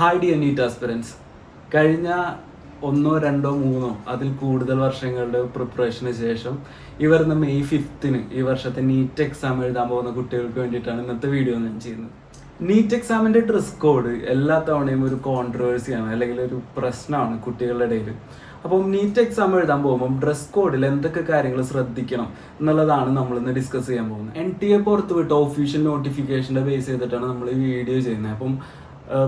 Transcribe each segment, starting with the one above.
Hi dear NEET aspirants കഴിഞ്ഞ ഒന്നോ രണ്ടോ മൂന്നോ അതിൽ കൂടുതൽ വർഷങ്ങളുടെ പ്രിപ്പറേഷന് ശേഷം ഇവർ വരുന്ന മെയ് ഫിഫ്ത്തിന് ഈ വർഷത്തെ നീറ്റ് എക്സാം എഴുതാൻ പോകുന്ന കുട്ടികൾക്ക് വേണ്ടിയിട്ടാണ് ഇന്നത്തെ വീഡിയോ ഞാൻ ചെയ്യുന്നത്. നീറ്റ് എക്സാമിന്റെ ഡ്രസ് കോഡ് എല്ലാ തവണയും ഒരു കോൺട്രവേഴ്സിയാണ് അല്ലെങ്കിൽ ഒരു പ്രശ്നമാണ് കുട്ടികളുടെ ഇടയിൽ അപ്പം നീറ്റ് എക്സാം എഴുതാൻ പോകുമ്പോൾ ഡ്രസ് കോഡിൽ എന്തൊക്കെ കാര്യങ്ങൾ ശ്രദ്ധിക്കണം എന്നുള്ളതാണ് നമ്മൾ ഇന്ന് ഡിസ്കസ് ചെയ്യാൻ പോകുന്നത്. എൻ ടി എ പുറത്ത് വിട്ട ഒഫീഷ്യൽ നോട്ടിഫിക്കേഷന്റെ ബേസ് ചെയ്തിട്ടാണ് നമ്മൾ ഈ വീഡിയോ ചെയ്യുന്നത്. അപ്പം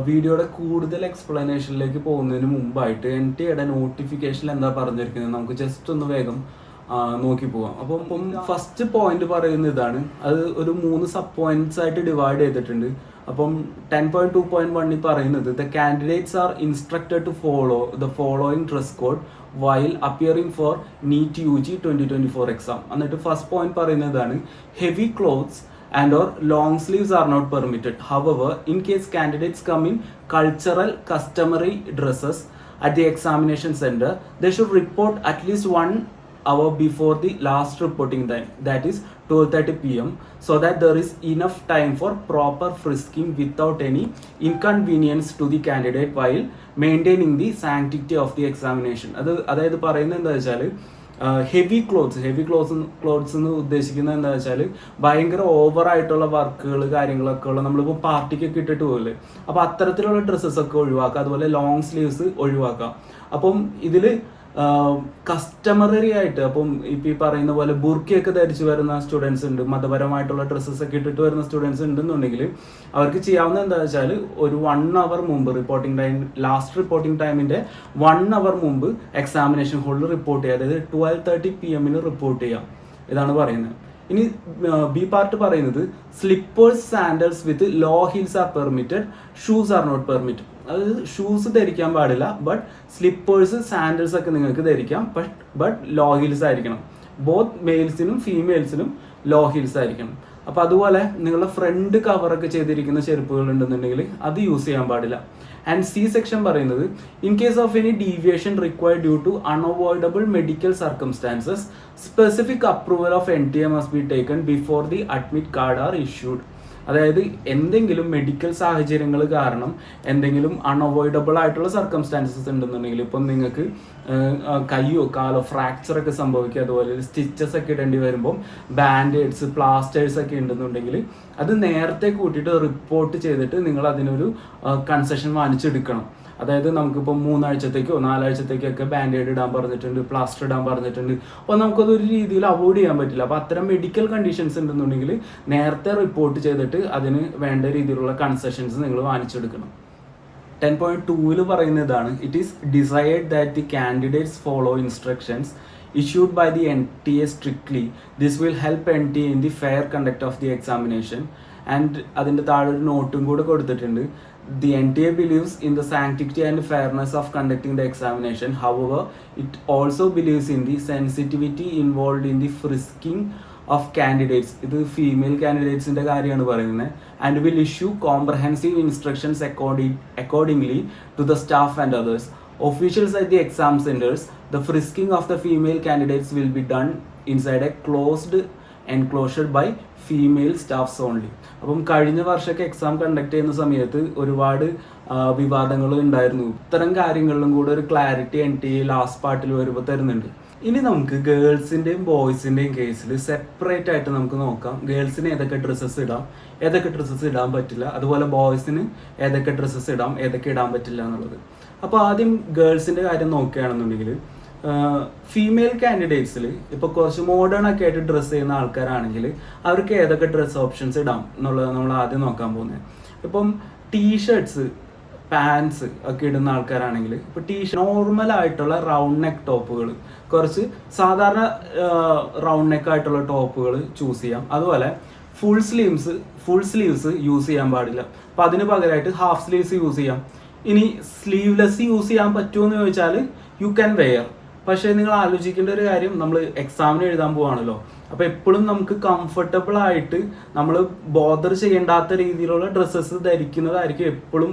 വീഡിയോയുടെ കൂടുതൽ എക്സ്പ്ലനേഷനിലേക്ക് പോകുന്നതിന് മുമ്പായിട്ട് എൻ ടി എയുടെ നോട്ടിഫിക്കേഷനിൽ എന്താ പറഞ്ഞിരിക്കുന്നത്? നമുക്ക് ജസ്റ്റ് ഒന്ന് വേഗം നോക്കി പോവാം. അപ്പം ഫസ്റ്റ് പോയിന്റ് പറയുന്ന ഇതാണ്. അത് ഒരു മൂന്ന് സബ് പോയിന്റ്സ് ആയിട്ട് ഡിവൈഡ് ചെയ്തിട്ടുണ്ട്. അപ്പം ടെൻ പോയിന്റ് ടു പോയിന്റ് വണ്ണിൽ പറയുന്നത് the candidates are instructed to follow the following dress code while appearing for NEET U G twenty twenty four exam എന്നിട്ട് ഫസ്റ്റ് പോയിന്റ് പറയുന്നതാണ് heavy clothes and or long sleeves are not permitted. However, in case candidates come in cultural customary dresses at the examination center, they should report at least one hour before the last reporting time, that is 12:30 p.m., so that there is enough time for proper frisking without any inconvenience to the candidate while maintaining the sanctity of the examination. അത് അതായത് പറയുന്നത് എന്താ വെച്ചാൽ heavy clothes heavy clothes clothes എന്ന് ഉദ്ദേശിക്കുന്നത് എന്താ വെച്ചാൽ ഭയങ്കര ഓവർ ആയിട്ടുള്ള വർക്കുകൾ കാര്യങ്ങളൊക്കെ ഉള്ള നമ്മളിപ്പോൾ പാർട്ടിക്കൊക്കെ ഇട്ടിട്ട് പോകില്ലേ അപ്പോൾ അത്തരത്തിലുള്ള ഡ്രസ്സസ് ഒക്കെ ഒഴിവാക്കുക അതുപോലെ ലോങ് സ്ലീവ്സ് ഒഴിവാക്കുക അപ്പം ഇതിൽ കസ്റ്റമററി ആയിട്ട് അപ്പം ഇപ്പം ഈ പറയുന്ന പോലെ ബുർക്കിയൊക്കെ ധരിച്ചു വരുന്ന സ്റ്റുഡൻസ് ഉണ്ട് മതപരമായിട്ടുള്ള ഡ്രസ്സസ് ഒക്കെ ഇട്ടിട്ട് വരുന്ന സ്റ്റുഡൻസ് ഉണ്ടെന്നുണ്ടെങ്കിൽ അവർക്ക് ചെയ്യാവുന്ന എന്താ വെച്ചാൽ ഒരു വൺ അവർ മുമ്പ് റിപ്പോർട്ടിംഗ് ടൈം ലാസ്റ്റ് റിപ്പോർട്ടിംഗ് ടൈമിന്റെ വൺ അവർ മുമ്പ് എക്സാമിനേഷൻ ഹോളിൽ റിപ്പോർട്ട് ചെയ്യുക. അതായത് ട്വൽവ് തേർട്ടി പി എമ്മിന് റിപ്പോർട്ട് ചെയ്യാം ഇതാണ് പറയുന്നത്. ഇനി ബി പാർട്ട് പറയുന്നത് slippers sandals with low heels are permitted shoes are not permitted അതായത് ഷൂസ് ധരിക്കാൻ പാടില്ല ബട്ട് സ്ലിപ്പേഴ്സ് സാൻഡൽസ് ഒക്കെ നിങ്ങൾക്ക് ധരിക്കാം. ബട്ട് ബട്ട് ലോ ഹീൽസ് ആയിരിക്കണം. ബോത്ത് മെയിൽസിനും ഫീമെയിൽസിനും ലോ ഹീൽസ് ആയിരിക്കണം. അപ്പൊ അതുപോലെ നിങ്ങളുടെ ഫ്രണ്ട് കവറൊക്കെ ചെയ്തിരിക്കുന്ന ചെരുപ്പുകൾ ഉണ്ടെന്നുണ്ടെങ്കിൽ അത് യൂസ് ചെയ്യാൻ പാടില്ല. ആൻഡ് സി സെക്ഷൻ പറയുന്നത് in case of any deviation required due to unavoidable medical circumstances specific approval of N T M must be taken before the admit card are issued അതായത് എന്തെങ്കിലും മെഡിക്കൽ സാഹചര്യങ്ങൾ കാരണം എന്തെങ്കിലും unavoidable ആയിട്ടുള്ള circumstances ഉണ്ടെന്നുണ്ടെങ്കിൽ ഇപ്പം നിങ്ങൾക്ക് കയ്യോ കാലോ ഫ്രാക്ചർ ഒക്കെ സംഭവിക്കുക അതുപോലെ സ്റ്റിച്ചസ് ഒക്കെ ഇടേണ്ടി വരുമ്പോൾ ബാൻഡേഡ്സ് പ്ലാസ്റ്റേഴ്സ് ഒക്കെ ഉണ്ടെന്നുണ്ടെങ്കിൽ അത് നേരത്തെ കൂട്ടിയിട്ട് റിപ്പോർട്ട് ചെയ്തിട്ട് നിങ്ങൾ അതിനൊരു കൺസെഷൻ വാങ്ങിച്ചെടുക്കണം. അതായത് നമുക്കിപ്പോൾ മൂന്നാഴ്ചത്തേക്കോ നാലാഴ്ചത്തേക്കൊക്കെ ബാൻഡേഡ് ഇടാൻ പറഞ്ഞിട്ടുണ്ട് പ്ലാസ്റ്റർ ഇടാൻ പറഞ്ഞിട്ടുണ്ട്. അപ്പോൾ നമുക്കതൊരു രീതിയിൽ അവോയ്ഡ് ചെയ്യാൻ പറ്റില്ല. അപ്പോൾ അത്തരം മെഡിക്കൽ കണ്ടീഷൻസ് ഉണ്ടെന്നുണ്ടെങ്കിൽ നേരത്തെ റിപ്പോർട്ട് ചെയ്തിട്ട് അതിന് വേണ്ട രീതിയിലുള്ള കൺസെഷൻസ് നിങ്ങൾ വാങ്ങിച്ചെടുക്കണം. ടെൻ പോയിന്റ് ടൂവിൽ പറയുന്ന ഇതാണ്. It is decide that the candidates follow instructions issued by the N T A strictly this will help N T in the fair conduct of the examination and അതിന്റെ താഴെ ഒരു നോട്ടും കൂടെ കൊടുത്തിട്ടുണ്ട്. The NTA believes in the sanctity and fairness of conducting the examination. However, it also believes in the sensitivity involved in the frisking of candidates ഇത് female കാൻഡിഡേറ്റ്സിന്റെ കാര്യമാണ് പറയുന്നത്. And will issue comprehensive instructions according accordingly to the staff and others officials at the exam centres the frisking of the female candidates will be done inside a closed enclosed by female staffs only അപ്പം കഴിഞ്ഞ വർഷമൊക്കെ exam conduct ചെയ്യുന്ന സമയത്ത് ഒരുപാട് വിവാദങ്ങൾ ഉണ്ടായിരുന്നു. ഇത്തരം കാര്യങ്ങളിലും കൂടെ ഒരു ക്ലാരിറ്റി എൻ ടി ലാസ്റ്റ് പാർട്ടിൽ വരുമ്പോൾ തരുന്നുണ്ട്. ഇനി നമുക്ക് ഗേൾസിന്റെയും ബോയ്സിന്റെയും കേസിൽ സെപ്പറേറ്റ് ആയിട്ട് നമുക്ക് നോക്കാം. ഗേൾസിന് ഏതൊക്കെ ഡ്രസ്സസ് ഇടാം ഏതൊക്കെ ഡ്രസ്സസ് ഇടാൻ പറ്റില്ല അതുപോലെ ബോയ്സിന് ഏതൊക്കെ ഡ്രസ്സസ് ഇടാം ഏതൊക്കെ ഇടാൻ പറ്റില്ല എന്നുള്ളത്. അപ്പോൾ ആദ്യം ഗേൾസിന്റെ കാര്യം നോക്കുകയാണെന്നുണ്ടെങ്കിൽ ഫീമെയിൽ കാൻഡിഡേറ്റ്സിൽ ഇപ്പോൾ കുറച്ച് മോഡേൺ ഒക്കെ ആയിട്ട് ഡ്രസ്സ് ചെയ്യുന്ന ആൾക്കാരാണെങ്കിൽ അവർക്ക് ഏതൊക്കെ ഡ്രസ്സ് ഓപ്ഷൻസ് ഇടാം എന്നുള്ളത് നമ്മൾ ആദ്യം നോക്കാൻ പോകുന്നത് ഇപ്പം ടീഷർട്സ് പാൻസ് ഒക്കെ ഇടുന്ന ആൾക്കാരാണെങ്കിൽ ഇപ്പോൾ ടീഷർട്ട് നോർമൽ ആയിട്ടുള്ള റൗണ്ട് നെക്ക് ടോപ്പുകൾ കുറച്ച് സാധാരണ റൗണ്ട് നെക്ക് ആയിട്ടുള്ള ടോപ്പുകൾ ചൂസ് ചെയ്യാം. അതുപോലെ full sleeves full sleeves use ചെയ്യാൻ പാടില്ല. അപ്പം അതിന് പകരമായിട്ട് ഹാഫ് സ്ലീവ്സ് യൂസ് ചെയ്യാം. ഇനി സ്ലീവ്ലെസ് യൂസ് ചെയ്യാൻ പറ്റുമോ എന്ന് ചോദിച്ചാൽ യു ക്യാൻ വെയർ പക്ഷേ നിങ്ങൾ ആലോചിക്കേണ്ട ഒരു കാര്യം നമ്മൾ എക്സാമിന് എഴുതാൻ പോവാണല്ലോ. അപ്പോൾ എപ്പോഴും നമുക്ക് കംഫർട്ടബിൾ ആയിട്ട് നമ്മൾ ബോദർ ചെയ്യേണ്ടാത്ത രീതിയിലുള്ള ഡ്രസ്സസ് ധരിക്കുന്നതായിരിക്കും എപ്പോഴും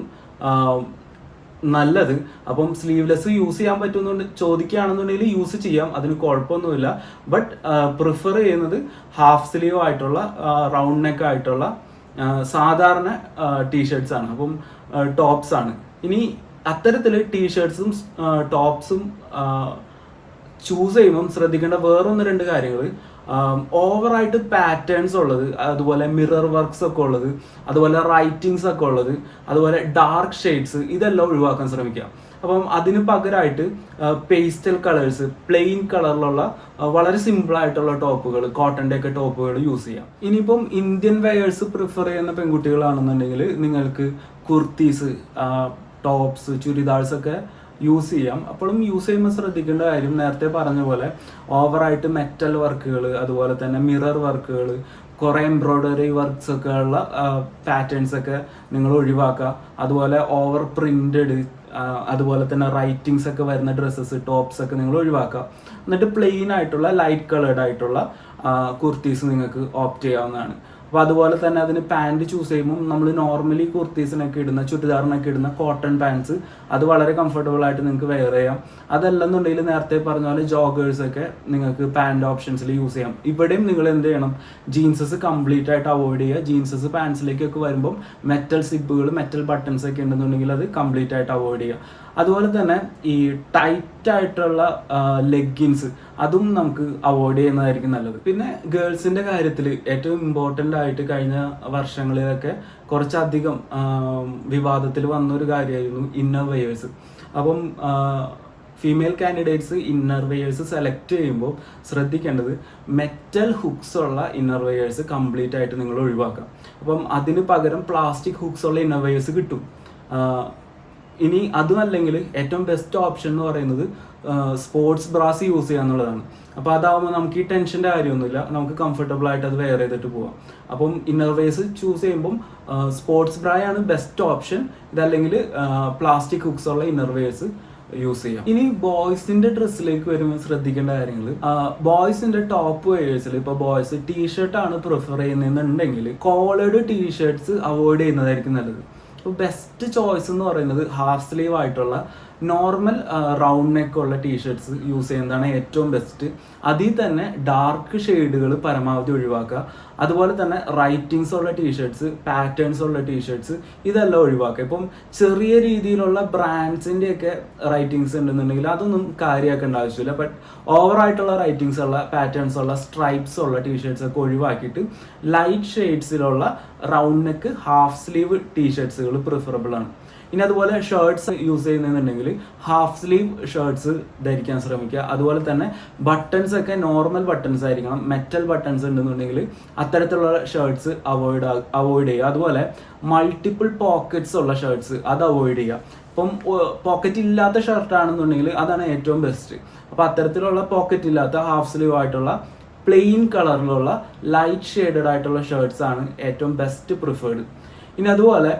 നല്ലത്. അപ്പം സ്ലീവ്ലെസ് യൂസ് ചെയ്യാൻ പറ്റുന്നുണ്ട് ചോദിക്കുകയാണെന്നുണ്ടെങ്കിൽ യൂസ് ചെയ്യാം അതിന് കുഴപ്പമൊന്നുമില്ല. ബട്ട് പ്രിഫർ ചെയ്യുന്നത് ഹാഫ് സ്ലീവ് ആയിട്ടുള്ള റൗണ്ട് നെക്ക് ആയിട്ടുള്ള സാധാരണ ടീഷർട്സ് ആണ്. അപ്പം ടോപ്സ് ആണ്. ഇനി അത്തരത്തിൽ ടീഷർട്സും ടോപ്സും ചൂസ് ചെയ്യുമ്പം ശ്രദ്ധിക്കേണ്ട വേറൊന്ന് രണ്ട് കാര്യങ്ങൾ ഓവറായിട്ട് പാറ്റേൺസ് ഉള്ളത് അതുപോലെ മിറർ വർക്ക്സ് ഒക്കെ ഉള്ളത് അതുപോലെ റൈറ്റിങ്സ് ഒക്കെ ഉള്ളത് അതുപോലെ ഡാർക്ക് ഷെയ്ഡ്സ് ഇതെല്ലാം ഒഴിവാക്കാൻ ശ്രമിക്കുക. അപ്പം അതിന് പകരമായിട്ട് പേസ്റ്റൽ കളേഴ്സ് പ്ലെയിൻ കളറിലുള്ള വളരെ സിമ്പിൾ ആയിട്ടുള്ള ടോപ്പുകൾ കോട്ടന്റെ ഒക്കെ ടോപ്പുകൾ യൂസ് ചെയ്യാം. ഇനിയിപ്പം ഇന്ത്യൻ വെയേഴ്സ് പ്രിഫർ ചെയ്യുന്ന പെൺകുട്ടികളാണെന്നുണ്ടെങ്കിൽ നിങ്ങൾക്ക് കുർത്തീസ് ടോപ്സ് ചുരിദാർസ് ഒക്കെ യൂസ് ചെയ്യാം. അപ്പോഴും യൂസ് ചെയ്യുമ്പോൾ ശ്രദ്ധിക്കേണ്ട കാര്യം നേരത്തെ പറഞ്ഞ പോലെ ഓവറായിട്ട് മെറ്റൽ വർക്കുകൾ അതുപോലെ തന്നെ മിറർ വർക്കുകൾ കുറേ എംബ്രോയ്ഡറി വർക്ക്സ് ഒക്കെ ഉള്ള പാറ്റേൺസ് ഒക്കെ നിങ്ങൾ ഒഴിവാക്കുക. അതുപോലെ ഓവർ പ്രിന്റഡ് അതുപോലെ തന്നെ റൈറ്റിങ്സ് ഒക്കെ വരുന്ന ഡ്രസ്സസ് ടോപ്സ് ഒക്കെ നിങ്ങൾ ഒഴിവാക്കുക. എന്നിട്ട് പ്ലെയിൻ ആയിട്ടുള്ള ലൈറ്റ് കളേർഡ് ആയിട്ടുള്ള കുർത്തീസ് നിങ്ങൾക്ക് ഓപ്റ്റ് ചെയ്യാവുന്നതാണ്. അപ്പോൾ അതുപോലെ തന്നെ അതിന് പാന്റ് ചൂസ് ചെയ്യുമ്പോൾ നമ്മൾ നോർമലി കുർത്തീസിനൊക്കെ ഇടുന്ന ചുരിദാറിനൊക്കെ ഇടുന്ന കോട്ടൺ പാൻസ് അത് വളരെ കംഫർട്ടബിൾ ആയിട്ട് നിങ്ങൾക്ക് വെയർ ചെയ്യാം. അതല്ലെന്നുണ്ടെങ്കിൽ നേരത്തെ പറഞ്ഞ പോലെ ജോഗേഴ്സ് ഒക്കെ നിങ്ങൾക്ക് പാന്റ് ഓപ്ഷൻസിൽ യൂസ് ചെയ്യാം. ഇവിടെയും നിങ്ങൾ എന്ത് ചെയ്യണം? ജീൻസസ് കംപ്ലീറ്റ് ആയിട്ട് അവോയ്ഡ് ചെയ്യുക. ജീൻസസ് പാൻസിലേക്കൊക്കെ വരുമ്പോൾ മെറ്റൽ സിബുകൾ മെറ്റൽ ബട്ടൺസ് ഒക്കെ ഉണ്ടെന്നുണ്ടെങ്കിൽ അത് കംപ്ലീറ്റ് ആയിട്ട് അവോയ്ഡ് ചെയ്യുക. അതുപോലെ തന്നെ ഈ ടൈറ്റ് ആയിട്ടുള്ള ലെഗിൻസ് അതും നമുക്ക് അവോയ്ഡ് ചെയ്യുന്നതായിരിക്കും നല്ലത്. പിന്നെ ഗേൾസിന്റെ കാര്യത്തിൽ ഏറ്റവും ഇമ്പോർട്ടന്റ് ആയിട്ട് കഴിഞ്ഞ വർഷങ്ങളിലൊക്കെ കുറച്ചധികം വിവാദത്തിൽ വന്നൊരു കാര്യമായിരുന്നു ഇന്നർ വെയേഴ്സ് അപ്പം female candidates inner wears select ചെയ്യുമ്പോൾ ശ്രദ്ധിക്കേണ്ടത് മെറ്റൽ ഹുക്സ് ഉള്ള ഇന്നർ വെയേഴ്സ് കംപ്ലീറ്റ് ആയിട്ട് നിങ്ങൾ ഒഴിവാക്കാം അപ്പം അതിന് പകരം പ്ലാസ്റ്റിക് ഹുക്സ് ഉള്ള ഇന്നർ വെയേഴ്സ് കിട്ടും. ഇനി അതുമല്ലെങ്കിൽ ഏറ്റവും ബെസ്റ്റ് ഓപ്ഷൻ എന്ന് പറയുന്നത് സ്പോർട്സ് ബ്രാസ് യൂസ് ചെയ്യുക എന്നുള്ളതാണ്. അപ്പോൾ അതാവുമ്പോൾ നമുക്ക് ഈ ടെൻഷന്റെ കാര്യമൊന്നുമില്ല. നമുക്ക് കംഫർട്ടബിൾ ആയിട്ട് അത് വെയർ ചെയ്തിട്ട് പോവാം. അപ്പം ഇന്നർ വേസ് ചൂസ് ചെയ്യുമ്പം സ്പോർട്സ് ബ്രായാണ് ബെസ്റ്റ് ഓപ്ഷൻ ഇതല്ലെങ്കിൽ പ്ലാസ്റ്റിക് ഹുക്സ് ഉള്ള ഇന്നർ വേഴ്സ് യൂസ് ചെയ്യാം. ഇനി ബോയ്സിന്റെ ഡ്രസ്സിലേക്ക് വരുമ്പോൾ ശ്രദ്ധിക്കേണ്ട കാര്യങ്ങൾ. ബോയ്സിന്റെ ടോപ്പ് വെയേഴ്സിൽ ഇപ്പൊ ബോയ്സ് ടീഷർട്ടാണ് പ്രിഫർ ചെയ്യുന്നതെന്നുണ്ടെങ്കിൽ കോളേഡ് ടീഷർട്സ് അവോയ്ഡ് ചെയ്യുന്നതായിരിക്കും നല്ലത്. അപ്പോൾ ബെസ്റ്റ് ചോയ്സ് എന്ന് പറയുന്നത് ഹാഫ് സ്ലീവ് ആയിട്ടുള്ള നോർമൽ റൗണ്ട് നെക്ക് ഉള്ള ടീഷർട്ട്സ് യൂസ് ചെയ്യുന്നതാണ് ഏറ്റവും ബെസ്റ്റ് അതിൽ തന്നെ ഡാർക്ക് ഷെയ്ഡുകൾ പരമാവധി ഒഴിവാക്കുക. അതുപോലെ തന്നെ റൈറ്റിങ്സ് ഉള്ള ടീഷർട്ട്സ് പാറ്റേൺസ് ഉള്ള ടീഷർട്ട്സ് ഇതെല്ലാം ഒഴിവാക്കുക. ഇപ്പം ചെറിയ രീതിയിലുള്ള ബ്രാൻഡ്സിന്റെ ഒക്കെ റൈറ്റിങ്സ് ഉണ്ടെന്നുണ്ടെങ്കിൽ അതൊന്നും കാര്യമാക്കേണ്ട ആവശ്യമില്ല. ബട്ട് ഓവറായിട്ടുള്ള റൈറ്റിങ്സ് ഉള്ള പാറ്റേൺസ് ഉള്ള സ്ട്രൈപ്സ് ഉള്ള ടീഷർട്ട്സ് ഒക്കെ ഒഴിവാക്കിയിട്ട് ലൈറ്റ് ഷെയ്ഡ്സിലുള്ള റൗണ്ട് നെക്ക് ഹാഫ് സ്ലീവ് ടീഷർട്ട്സുകൾ പ്രിഫറബിൾ ആണ്. ഇനി അതുപോലെ ഷർട്ട്സ് യൂസ് ചെയ്യുന്നുണ്ടെങ്കിൽ ഹാഫ് സ്ലീവ് ഷർട്ട്സ് ധരിക്കാൻ ശ്രമിക്കുക. അതുപോലെ തന്നെ ബട്ടൺസ് ഒക്കെ നോർമൽ ബട്ടൺസ് ആയിരിക്കണം. മെറ്റൽ ബട്ടൺസ് ഉണ്ടെന്നുണ്ടെങ്കിൽ അത്തരത്തിലുള്ള ഷർട്ട്സ് അവോയ്ഡ് അവോയ്ഡ് ചെയ്യുക. അതുപോലെ മൾട്ടിപ്പിൾ പോക്കറ്റ്സ് ഉള്ള ഷർട്ട്സ് അത് അവോയ്ഡ് ചെയ്യുക. ഇപ്പം പോക്കറ്റ് ഇല്ലാത്ത ഷർട്ട് ആണെന്നുണ്ടെങ്കിൽ അതാണ് ഏറ്റവും ബെസ്റ്റ് അപ്പോൾ അത്തരത്തിലുള്ള പോക്കറ്റ് ഇല്ലാത്ത ഹാഫ് സ്ലീവ് ആയിട്ടുള്ള പ്ലെയിൻ കളറിലുള്ള ലൈറ്റ് ഷെയ്ഡഡ് ആയിട്ടുള്ള ഷർട്ട്സ് ആണ് ഏറ്റവും ബെസ്റ്റ് പ്രിഫേർഡ് ഇനി അതുപോലെ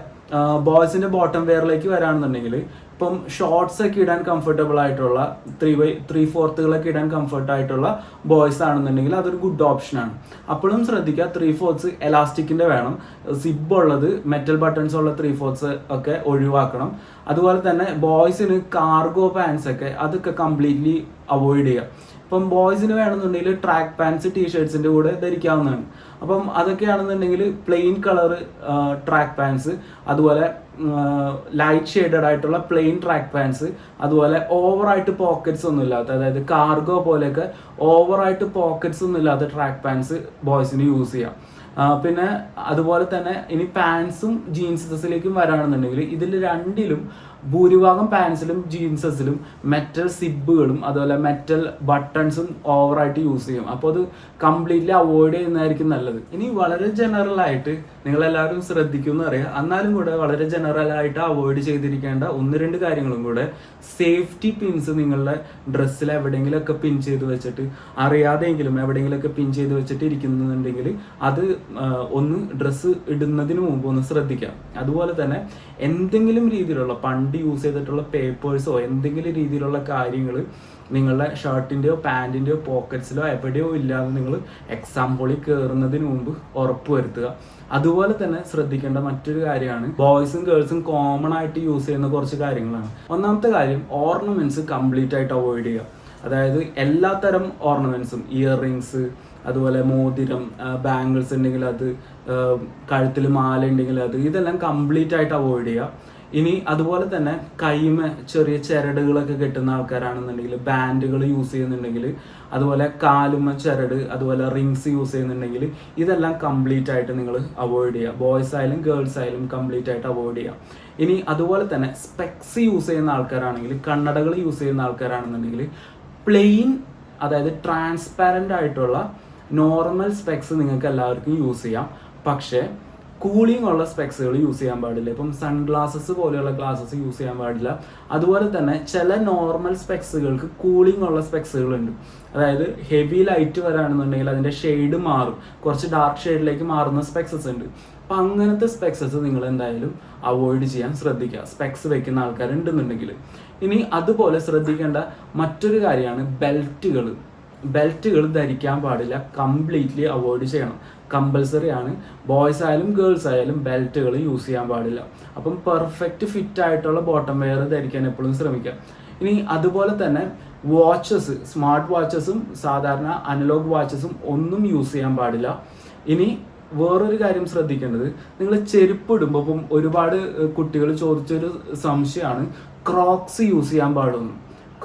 ബോയ്സിന്റെ ബോട്ടം വെയറിലേക്ക് വരാണെന്നുണ്ടെങ്കിൽ ഇപ്പം ഷോർട്സ് ഒക്കെ ഇടാൻ കംഫർട്ടബിൾ ആയിട്ടുള്ള ത്രീ ബൈ ത്രീ ഫോർത്തുകളൊക്കെ ഇടാൻ കംഫർട്ട് ആയിട്ടുള്ള ബോയ്സ് ആണെന്നുണ്ടെങ്കിൽ അതൊരു ഗുഡ് ഓപ്ഷനാണ് അപ്പോഴും ശ്രദ്ധിക്കുക ത്രീ ഫോർത്ത് എലാസ്റ്റിക്കിന്റെ വേണം. സിബ് ഉള്ളത് മെറ്റൽ ബട്ടൺസ് ഉള്ള ത്രീ ഫോർത്ത് ഒക്കെ ഒഴിവാക്കണം. അതുപോലെ തന്നെ ബോയ്സിന് കാർഗോ പാൻസ് ഒക്കെ അതൊക്കെ കംപ്ലീറ്റ്ലി അവോയ്ഡ് ചെയ്യുക. ഇപ്പം ബോയ്സിന് വേണമെന്നുണ്ടെങ്കിൽ ട്രാക്ക് പാൻസ് ടീഷർട്സിന്റെ കൂടെ ധരിക്കാവുന്നതാണ്. അപ്പം അതൊക്കെയാണെന്നുണ്ടെങ്കിൽ പ്ലെയിൻ കളർ ട്രാക്ക് പാൻസ് അതുപോലെ ലൈറ്റ് ഷെയ്ഡഡ് ആയിട്ടുള്ള പ്ലെയിൻ ട്രാക്ക് പാൻസ് അതുപോലെ ഓവറായിട്ട് പോക്കറ്റ്സ് ഒന്നും ഇല്ലാത്ത അതായത് കാർഗോ പോലെയൊക്കെ ഓവറായിട്ട് പോക്കറ്റ്സ് ഒന്നും ഇല്ലാത്ത ട്രാക്ക് പാൻസ് ബോയ്സിന് യൂസ് ചെയ്യാം. പിന്നെ അതുപോലെ തന്നെ ഇനി പാൻസും ജീൻസസിലേക്കും വരാണെന്നുണ്ടെങ്കിൽ ഇതിൽ രണ്ടിലും ഭൂരിഭാഗം പാൻസിലും ജീൻസസിലും മെറ്റൽ സിബുകളും അതുപോലെ മെറ്റൽ ബട്ടൺസും ഓവറായിട്ട് യൂസ് ചെയ്യും. അപ്പോൾ അത് കംപ്ലീറ്റ്ലി അവോയ്ഡ് ചെയ്യുന്നതായിരിക്കും നല്ലത്. ഇനി വളരെ ജനറൽ ആയിട്ട് നിങ്ങൾ എല്ലാവരും ശ്രദ്ധിക്കുമെന്ന് അറിയാം എന്നാലും കൂടെ വളരെ ജനറൽ ആയിട്ട് അവോയ്ഡ് ചെയ്തിരിക്കേണ്ട ഒന്ന് രണ്ട് കാര്യങ്ങളും കൂടെ സേഫ്റ്റി പിൻസ് നിങ്ങളുടെ ഡ്രസ്സിൽ എവിടെയെങ്കിലുമൊക്കെ പിൻ ചെയ്ത് വെച്ചിട്ട് അറിയാതെയെങ്കിലും എവിടെയെങ്കിലുമൊക്കെ പിൻ ചെയ്ത് വെച്ചിട്ട് ഇരിക്കുന്നുണ്ടെങ്കിൽ അത് ഒന്ന് ഡ്രസ്സ് ഇടുന്നതിന് മുമ്പ് ഒന്ന് ശ്രദ്ധിക്കാം. അതുപോലെ തന്നെ എന്തെങ്കിലും രീതിയിലുള്ള പണ്ട് യൂസ് ചെയ്തിട്ടുള്ള പേപ്പേഴ്സോ എന്തെങ്കിലും രീതിയിലുള്ള കാര്യങ്ങൾ നിങ്ങളുടെ ഷർട്ടിന്റെയോ പാന്റിന്റെയോ പോക്കറ്റ്സിലോ എവിടെയോ ഇല്ലാതെ നിങ്ങൾ എക്സാം ഹോളിൽ കയറുന്നതിന് മുമ്പ് ഉറപ്പ് വരുത്തുക. അതുപോലെ തന്നെ ശ്രദ്ധിക്കേണ്ട മറ്റൊരു കാര്യമാണ് ബോയ്സും ഗേൾസും കോമൺ ആയിട്ട് യൂസ് ചെയ്യുന്ന കുറച്ച് കാര്യങ്ങളാണ്. ഒന്നാമത്തെ കാര്യം ഓർണമെന്റ്സ് കംപ്ലീറ്റ് ആയിട്ട് അവോയ്ഡ് ചെയ്യുക. അതായത് എല്ലാത്തരം ഓർണമെന്റ്സും ഇയർ റിങ്സ് അതുപോലെ മോതിരം ബാംഗിൾസ് ഉണ്ടെങ്കിൽ അത് കഴുത്തിൽ മാല ഉണ്ടെങ്കിൽ അത് ഇതെല്ലാം കംപ്ലീറ്റ് ആയിട്ട് അവോയ്ഡ് ചെയ്യുക. ഇനി അതുപോലെ തന്നെ കൈമ ചെറിയ ചരടുകളൊക്കെ കെട്ടുന്ന ആൾക്കാരാണെന്നുണ്ടെങ്കിൽ ബാൻഡുകൾ യൂസ് ചെയ്യുന്നുണ്ടെങ്കിൽ അതുപോലെ കാലുമ ചരട് അതുപോലെ റിങ്സ് യൂസ് ചെയ്യുന്നുണ്ടെങ്കിൽ ഇതെല്ലാം കംപ്ലീറ്റ് ആയിട്ട് നിങ്ങൾ അവോയ്ഡ് ചെയ്യുക. ബോയ്സ് ആയാലും ഗേൾസ് ആയാലും കംപ്ലീറ്റ് ആയിട്ട് അവോയ്ഡ് ചെയ്യുക. ഇനി അതുപോലെ തന്നെ സ്പെക്സ് യൂസ് ചെയ്യുന്ന ആൾക്കാരാണെങ്കിൽ കണ്ണടകൾ യൂസ് ചെയ്യുന്ന ആൾക്കാരാണെന്നുണ്ടെങ്കിൽ പ്ലെയിൻ അതായത് ട്രാൻസ്പാരന്റ് ആയിട്ടുള്ള നോർമൽ സ്പെക്സ് നിങ്ങൾക്ക് എല്ലാവർക്കും യൂസ് ചെയ്യാം. പക്ഷേ കൂളിംഗ് ഉള്ള സ്പെക്സുകൾ യൂസ് ചെയ്യാൻ പാടില്ല. ഇപ്പം സൺഗ്ലാസസ് പോലെയുള്ള ഗ്ലാസസ് യൂസ് ചെയ്യാൻ പാടില്ല. അതുപോലെ തന്നെ ചില നോർമൽ സ്പെക്സുകൾക്ക് കൂളിംഗ് ഉള്ള സ്പെക്സുകൾ ഉണ്ട്. അതായത് ഹെവി ലൈറ്റ് വരാണെന്നുണ്ടെങ്കിൽ അതിന്റെ ഷെയ്ഡ് മാറും. കുറച്ച് ഡാർക്ക് ഷെയ്ഡിലേക്ക് മാറുന്ന സ്പെക്സസ് ഉണ്ട്. അപ്പം അങ്ങനത്തെ സ്പെക്സസ് നിങ്ങൾ എന്തായാലും അവോയ്ഡ് ചെയ്യാൻ ശ്രദ്ധിക്കുക. സ്പെക്സ് വെക്കുന്ന ആൾക്കാരുണ്ടെന്നുണ്ടെങ്കിൽ. ഇനി അതുപോലെ ശ്രദ്ധിക്കേണ്ട മറ്റൊരു കാര്യമാണ് ബെൽറ്റുകൾ ബെൽറ്റുകൾ ധരിക്കാൻ പാടില്ല. കംപ്ലീറ്റ്ലി അവോയ്ഡ് ചെയ്യണം. കമ്പൽസറി ആണ്. ബോയ്സ് ആയാലും ഗേൾസ് ആയാലും ബെൽറ്റുകൾ യൂസ് ചെയ്യാൻ പാടില്ല. അപ്പം പെർഫെക്റ്റ് ഫിറ്റ് ആയിട്ടുള്ള ബോട്ടം വെയർ ധരിക്കാൻ എപ്പോഴും ശ്രമിക്കുക. ഇനി അതുപോലെ തന്നെ വാച്ചസ് സ്മാർട്ട് വാച്ചസും സാധാരണ അനലോഗ് വാച്ചസും ഒന്നും യൂസ് ചെയ്യാൻ പാടില്ല. ഇനി വേറൊരു കാര്യം ശ്രദ്ധിക്കേണ്ടത് നിങ്ങൾ ചെരുപ്പ് ഇടുമ്പോൾ ഇപ്പം ഒരുപാട് കുട്ടികൾ ചോദിച്ചൊരു സംശയമാണ് ക്രോക്സ് യൂസ് ചെയ്യാൻ പാടുന്നു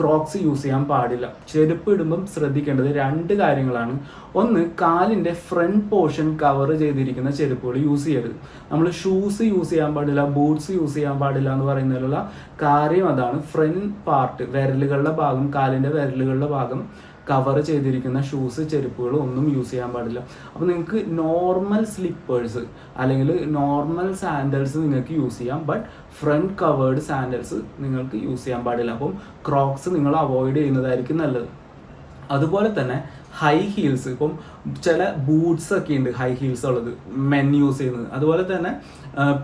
ക്രോക്സ് യൂസ് ചെയ്യാൻ പാടില്ല. ചെരുപ്പ് ഇടുമ്പം ശ്രദ്ധിക്കേണ്ടത് രണ്ട് കാര്യങ്ങളാണ്. ഒന്ന് കാലിന്റെ ഫ്രണ്ട് പോർഷൻ കവർ ചെയ്തിരിക്കുന്ന ചെരുപ്പുകൾ യൂസ് ചെയ്യരുത്. നമ്മൾ ഷൂസ് യൂസ് ചെയ്യാൻ പാടില്ല ബൂട്ട്സ് യൂസ് ചെയ്യാൻ പാടില്ല എന്ന് പറയുന്നതിലുള്ള കാര്യം അതാണ് ഫ്രണ്ട് പാർട്ട് വിരലുകളുടെ ഭാഗം കാലിന്റെ വിരലുകളുടെ ഭാഗം. കവർ ചെയ്തിരിക്കുന്ന ഷൂസ് ചെരുപ്പുകൾ ഒന്നും യൂസ് ചെയ്യാൻ പാടില്ല. അപ്പോൾ നിങ്ങൾക്ക് നോർമൽ സ്ലിപ്പേഴ്സ് അല്ലെങ്കിൽ നോർമൽ സാൻഡൽസ് നിങ്ങൾക്ക് യൂസ് ചെയ്യാം. ബട്ട് ഫ്രണ്ട് കവേർഡ് സാൻഡൽസ് നിങ്ങൾക്ക് യൂസ് ചെയ്യാൻ പാടില്ല. അപ്പം ക്രോക്സ് നിങ്ങൾ അവോയ്ഡ് ചെയ്യുന്നതായിരിക്കും നല്ലത്. അതുപോലെ തന്നെ ഹൈ ഹീൽസ് ഇപ്പം ചില ബൂട്ട്സ് ഒക്കെ ഉണ്ട് ഹൈ ഹീൽസ് ഉള്ളത് മെൻ യൂസ് ചെയ്യുന്നത്. അതുപോലെ തന്നെ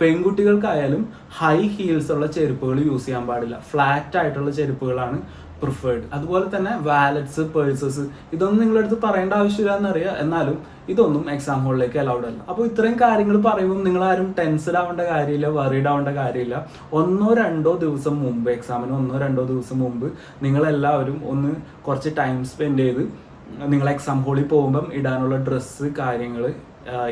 പെൺകുട്ടികൾക്കായാലും ഹൈ ഹീൽസ് ഉള്ള ചെരുപ്പുകൾ യൂസ് ചെയ്യാൻ പാടില്ല. ഫ്ലാറ്റ് ആയിട്ടുള്ള ചെരുപ്പുകളാണ് പ്രിഫേർഡ് അതുപോലെ തന്നെ വാലറ്റ്സ് പേഴ്സസ് ഇതൊന്നും നിങ്ങളുടെ അടുത്ത് പറയേണ്ട ആവശ്യമില്ല എന്നറിയാം. എന്നാലും ഇതൊന്നും എക്സാം ഹോളിലേക്ക് അലൗഡ് അല്ല. അപ്പോൾ ഇത്രയും കാര്യങ്ങൾ പറയുമ്പോൾ നിങ്ങൾ ആരും ടെൻസ്ഡ് ആവേണ്ട കാര്യമില്ല വറീഡ് ആവേണ്ട കാര്യമില്ല. ഒന്നോ രണ്ടോ ദിവസം മുമ്പ് എക്സാമിന് ഒന്നോ രണ്ടോ ദിവസം മുമ്പ് നിങ്ങളെല്ലാവരും ഒന്ന് കുറച്ച് ടൈം സ്പെൻഡ് ചെയ്ത് നിങ്ങൾ എക്സാം ഹോളിൽ പോകുമ്പം ഇടാനുള്ള ഡ്രസ്സ് കാര്യങ്ങൾ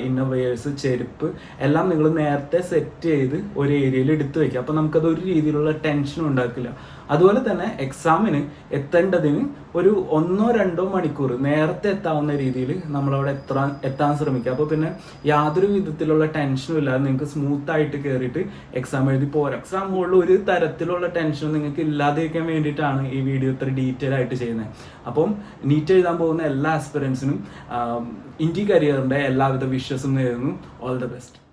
ഇന്നവേഴ്സ് ചെരുപ്പ് എല്ലാം നിങ്ങൾ നേരത്തെ സെറ്റ് ചെയ്ത് ഒരു ഏരിയയിൽ എടുത്തു വയ്ക്കുക അപ്പോൾ നമുക്കത് ഒരു രീതിയിലുള്ള ടെൻഷനും ഉണ്ടാക്കില്ല. അതുപോലെ തന്നെ എക്സാമിന് എത്തേണ്ടതിന് ഒരു ഒന്നോ രണ്ടോ മണിക്കൂർ നേരത്തെ എത്താവുന്ന രീതിയിൽ നമ്മളവിടെ എത്താൻ എത്താൻ ശ്രമിക്കുക. അപ്പോൾ പിന്നെ യാതൊരു വിധത്തിലുള്ള ടെൻഷനും ഇല്ലാതെ നിങ്ങൾക്ക് സ്മൂത്ത് ആയിട്ട് കയറിയിട്ട് എക്സാം എഴുതി പോരാം. എക്സാം പോലുള്ള ഒരു തരത്തിലുള്ള ടെൻഷനും നിങ്ങൾക്ക് ഇല്ലാതിരിക്കാൻ വേണ്ടിയിട്ടാണ് ഈ വീഡിയോ ഇത്ര ഡീറ്റെയിൽ ആയിട്ട് ചെയ്യുന്നത്. അപ്പം നീറ്റ് എഴുതാൻ പോകുന്ന എല്ലാ ആസ്പിറൻസിനും ഇന്ത്യ കരിയറിന്റെ എല്ലാവിധ വിഷസും നേരുന്നു. All the best